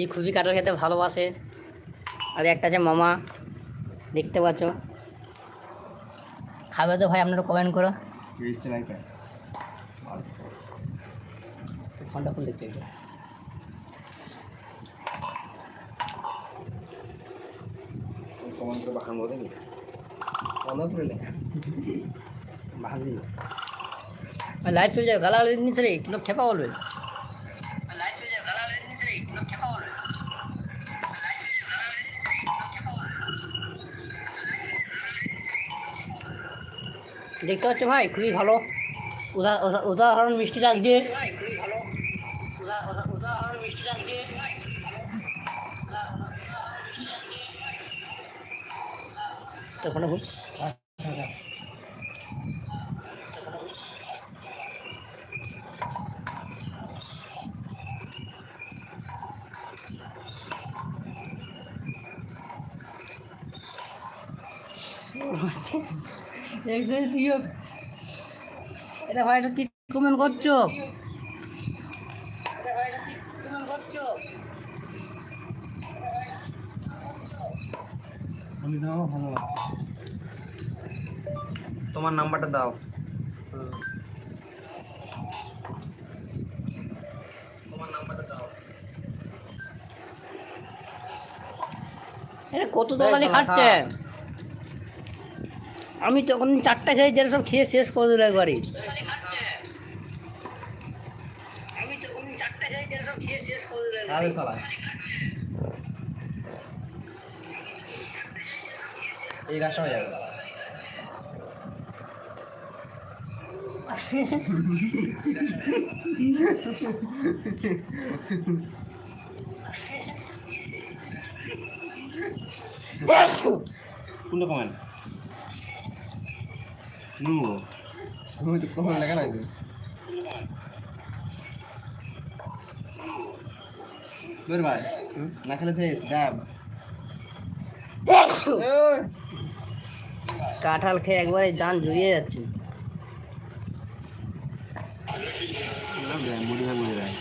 এই খুবই কাঁঠাল খেতে ভালোবাসে। আর একটা আছে মামা দেখতে পাচ্ছ। খাবে তো ভাই আপনারা কমেন্ট করো। ফোনটা খুলে দেখতে করে বাহান বলে লাইট চলে যাবে গালা নিচে রে লোক খেপা বলবে। দেখতে পাচ্ছ ভাই খুবই ভালো। উদা- উদা- উদাহরণ মিষ্টি লাগছে উদাহরণ মিষ্টি লাগছে এটা ভাই এটা কি কমেন্ট করছ? আমি দাও ভালো তোমার নাম্বারটা দাও। তোমার নাম্বারটা দাও। এটা কত দোকানে খাচ্ছে। আমি তখন চারটা খেয়ে যেটা সব খেয়ে শেষ করে দিল একবারই আমি তখন চারটা খেয়ে যেটা সব খেয়ে শেষ করে দিল আরে শালা এই গাছটা হয়ে যাবে কোনটা কমেন্ট নু আমি তো কমেন্ট লেখা তো দূর ভাই না খেলে শেষ ডাব কাঁঠাল খেয়ে একবারে জান জুড়িয়ে যাচ্ছে মুড়ি ভাই মুড়ি ভাই